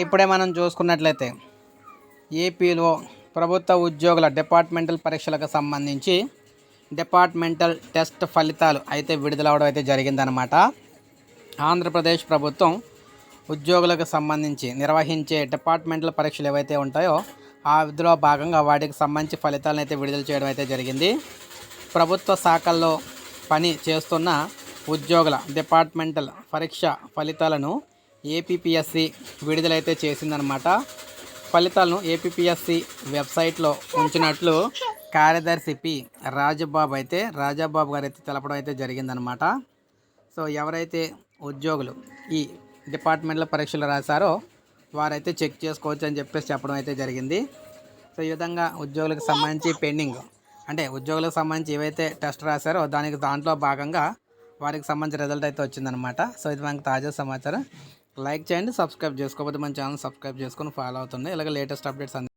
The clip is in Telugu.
ఇప్పుడే మనం చూసుకున్నట్లయితే ఏపీలో ప్రభుత్వ ఉద్యోగుల డిపార్ట్మెంటల్ పరీక్షలకు సంబంధించి డిపార్ట్మెంటల్ టెస్ట్ ఫలితాలు అయితే విడుదలవడం అయితే జరిగిందనమాట ఆంధ్రప్రదేశ్ ప్రభుత్వం ఉద్యోగులకు సంబంధించి నిర్వహించే డిపార్ట్మెంటల్ పరీక్షలు ఏవైతే ఉంటాయో ఆ విధిలో భాగంగా వాటికి సంబంధించి ఫలితాలను అయితే విడుదల చేయడం అయితే జరిగింది. ప్రభుత్వ శాఖల్లో పని చేస్తున్న ఉద్యోగుల డిపార్ట్మెంటల్ పరీక్ష ఫలితాలను ఏపీపీఎస్సి విడుదలైతే చేసిందనమాట ఫలితాలను ఏపీపీఎస్సి వెబ్సైట్లో ఉంచినట్లు కార్యదర్శి పి. రాజబాబు అయితే రాజాబాబు గారు అయితే తెలపడం అయితే జరిగిందనమాట సో ఎవరైతే ఉద్యోగులు ఈ డిపార్ట్మెంట్లో పరీక్షలు రాశారో వారైతే చెక్ చేసుకోవచ్చు అని చెప్పేసి చెప్పడం అయితే జరిగింది. సో ఈ విధంగా ఉద్యోగులకు సంబంధించి పెండింగ్ అంటే ఉద్యోగులకు సంబంధించి ఏవైతే టెస్ట్ రాశారో దానికి దాంట్లో భాగంగా వారికి సంబంధించిన రిజల్ట్ అయితే వచ్చిందనమాట సో ఇది మనకు తాజా సమాచారం. లైక్ చేయండి సబ్స్క్రైబ్ చేసుకోకపోతే మన ఛానల్ సబ్స్క్రైబ్ చేసుకొని ఫాలో అవుతుంది ఇలాగ లేటెస్ట్ అప్డేట్స్ అంది